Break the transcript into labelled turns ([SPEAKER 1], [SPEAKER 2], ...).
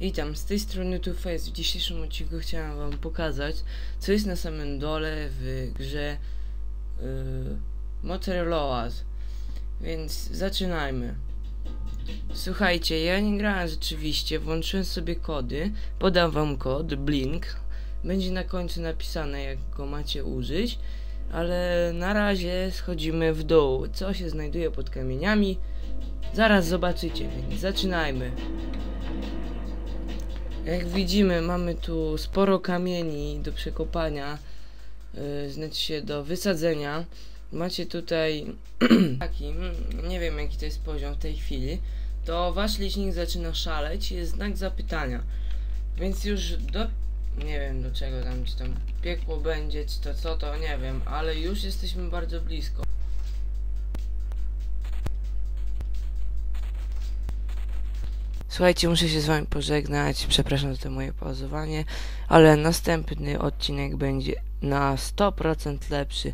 [SPEAKER 1] Witam, z tej strony Two Face. W dzisiejszym odcinku chciałem wam pokazać, co jest na samym dole w grze yy, Motorolas. Więc zaczynajmy. Słuchajcie, ja nie grałem rzeczywiście, włączyłem sobie kody, podam wam kod, blink, będzie na końcu napisane jak go macie użyć, ale na razie schodzimy w dół, co się znajduje pod kamieniami, zaraz zobaczycie, więc zaczynajmy. Jak widzimy, mamy tu sporo kamieni do przekopania, yy, znaczy się do wysadzenia. Macie tutaj taki, mm, nie wiem jaki to jest poziom w tej chwili, to wasz licznik zaczyna szaleć, jest znak zapytania. Więc już do, nie wiem do czego tam, czy tam piekło będzie, czy to co, to nie wiem, ale już jesteśmy bardzo blisko. Słuchajcie, muszę się z wami pożegnać. Przepraszam za to moje pauzowanie, ale następny odcinek będzie na 100% lepszy.